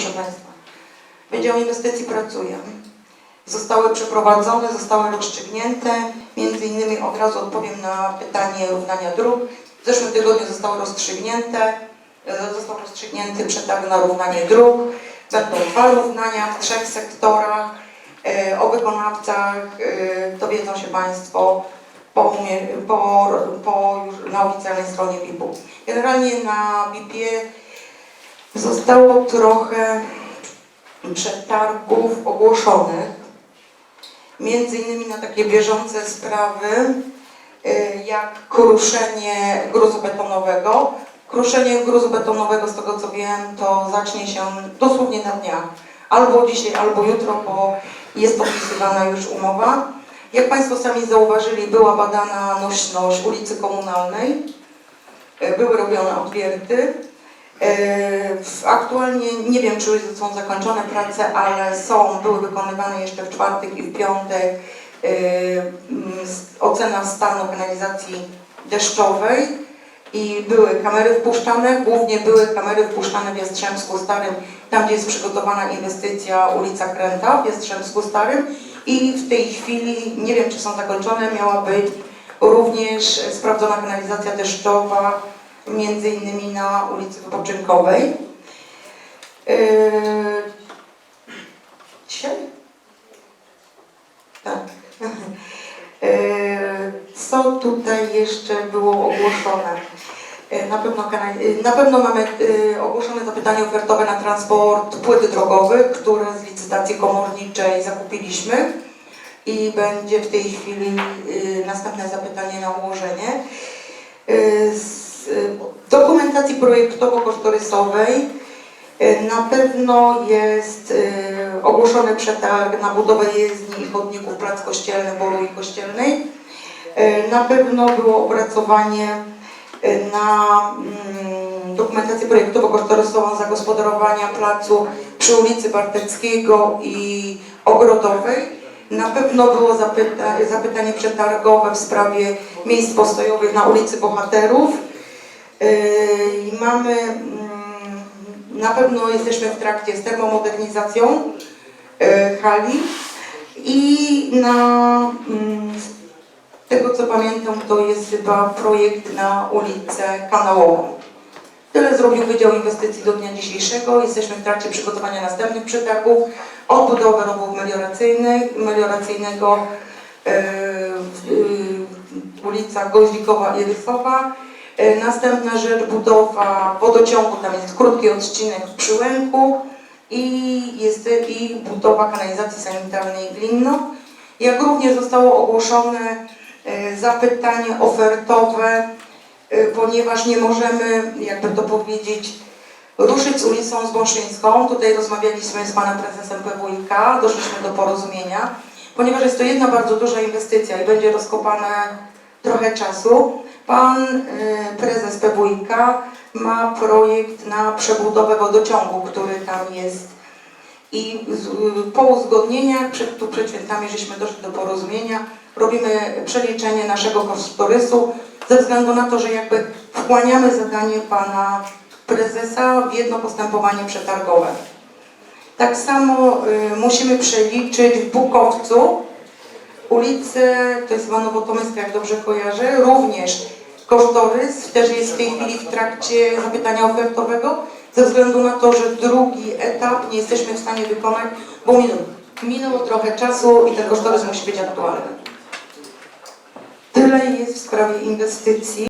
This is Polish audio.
proszę Państwa. Wydział Inwestycji pracuje. Zostały przeprowadzone, zostały rozstrzygnięte. Między innymi od razu odpowiem na pytanie równania dróg. W zeszłym tygodniu zostały rozstrzygnięte. e, Został rozstrzygnięty przetarg na równanie dróg. Będą dwa równania w trzech sektorach. E, O wykonawcach e, dowiedzą się Państwo po, po, po na oficjalnej stronie BIP-u. Generalnie na BIP-ie zostało trochę przetargów ogłoszonych, między innymi na takie bieżące sprawy, y, jak kruszenie gruzu betonowego. Kruszenie gruzu betonowego, z tego co wiem, to zacznie się dosłownie na dniach. Albo dzisiaj, albo jutro, bo jest podpisywana już umowa. Jak Państwo sami zauważyli, była badana nośność ulicy Komunalnej, y, były robione odwierty. W- Aktualnie nie wiem, czy już są zakończone prace, ale są, były wykonywane jeszcze w czwartek i w piątek s- ocena stanu kanalizacji deszczowej i były kamery wpuszczane, głównie były kamery wpuszczane w Jastrzębsku Starym, tam gdzie jest przygotowana inwestycja ulica Kręta w Jastrzębsku Starym i w tej chwili, nie wiem czy są zakończone, miała być również sprawdzona kanalizacja deszczowa między innymi na ulicy Wypoczynkowej. Yy, Dzisiaj? Tak. Yy, Co tutaj jeszcze było ogłoszone? Yy, Na pewno, na pewno mamy ogłoszone zapytanie ofertowe na transport płyt drogowych, które z licytacji komorniczej zakupiliśmy i będzie w tej chwili następne zapytanie na ułożenie. Dokumentacji projektowo-kosztorysowej yy, na pewno jest yy, ogłoszony przetarg na budowę jezdni i chodników plac kościelny Boru i Kościelnej. Na pewno było opracowanie na mm, dokumentację projektowo-kosztorysową zagospodarowania placu przy ulicy Barteckiego i Ogrodowej. Na pewno było zapyta zapytanie przetargowe w sprawie miejsc postojowych na ulicy Bohaterów. Yy, mamy, mm, na pewno jesteśmy w trakcie z termomodernizacją yy, hali i na, mm, z tego co pamiętam, to jest chyba projekt na ulicę Kanałową. Tyle zrobił Wydział Inwestycji do dnia dzisiejszego. Jesteśmy w trakcie przygotowania następnych przetargów. Rowów melioracyjnych, melioracyjnego yy, yy, ulica Goździkowa i Rysowa. Yy, następna rzecz budowa wodociągu, tam jest krótki odcinek w Przyłęku i jest i budowa kanalizacji sanitarnej Glinno. Jak również zostało ogłoszone yy, zapytanie ofertowe y, ponieważ nie możemy, jakby to powiedzieć, ruszyć z ulicą Zbąszyńską. Tutaj rozmawialiśmy z panem prezesem PWiK, doszliśmy do porozumienia, ponieważ jest to jedna bardzo duża inwestycja i będzie rozkopane trochę czasu. Pan y, prezes PWiK ma projekt na przebudowę wodociągu, który tam jest. I po uzgodnieniach, przed, tu przed świętami żeśmy doszli do porozumienia, robimy przeliczenie naszego kosztorysu ze względu na to, że jakby wchłaniamy zadanie pana prezesa w jedno postępowanie przetargowe. Tak samo y, musimy przeliczyć w Bukowcu ulicę, to jest chyba Nowotomyska, jak dobrze kojarzę, również kosztorys, też jest w tej chwili w trakcie zapytania ofertowego, ze względu na to, że drugi etap nie jesteśmy w stanie wykonać, bo minął, minęło trochę czasu i ten kosztorys musi być aktualny. Tyle jest w sprawie inwestycji.